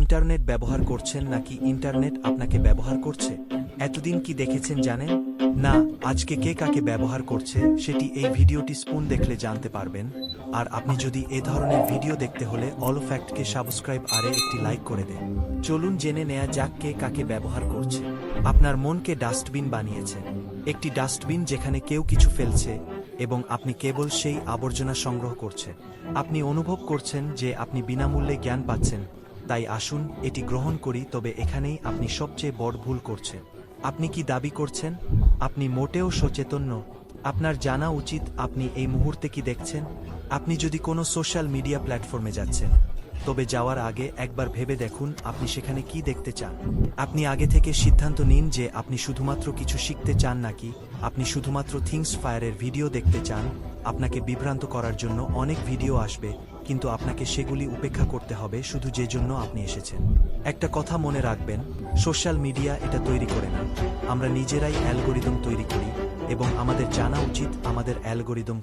Internet ব্যবহার করছেন নাকি ইন্টারনেট আপনাকে ব্যবহার করছে? এতদিন কি দেখেছেন জানেন? না, আজকে কে কাকে ব্যবহার করছে সেটি এই ভিডিওটি স্পুন দেখলে জানতে পারবেন। আর আপনি যদি এ ধরনের ভিডিও দেখতে হলে অল ফ্যাক্টকে সাবস্ক্রাইব আরে একটি লাইক করে দেন। চলুন জেনে নেয়া যাক কে কাকে ব্যবহার করছে। আপনার মনকে ডাস্টবিন বানিয়েছে। একটি ডাস্টবিন যেখানে কেউ কিছু ফেলছে এবং আপনি কেবল সেই আবর্জনা সংগ্রহ করছে। আপনি অনুভব করছেন যে আপনি বিনামূল্যে জ্ঞান পাচ্ছেন। তাই আসুন, এটি গ্রহণ করি, তবে এখানেই আপনি সবচেয়ে বড় ভুল করছেন। আপনি কি দাবি করছেন? আপনি মোটেও সচেতন আপনার জানা উচিত আপনি এই মুহূর্তে কি দেখছেন? আপনি যদি কোনো সোশ্যাল মিডিয়া প্ল্যাটফর্মে যাচ্ছেন, তবে যাওয়ার আগে একবার ভেবে দেখুন আপনি সেখানে কি দেখতে চান। আপনি আগে থেকে সিদ্ধান্ত নিন যে আপনি শুধুমাত্র কিছু শিখতে চান নাকি আপনি শুধুমাত্র থিংস ফায়ারের ভিডিও দেখতে চান। আপনাকে বিভ্রান্ত করার জন্য অনেক ভিডিও আসবে, কিন্তু আপনাকে সেগুলি উপেক্ষা করতে হবে শুধু যে জন্য আপনি এসেছেন। একটা কথা মনে রাখবেন, সোশ্যাল মিডিয়া এটা তৈরি করে না। আমরা নিজেরাই অ্যালগোরিদম তৈরি করি এবং আমাদের জানা উচিত আমাদের অ্যালগোরিদম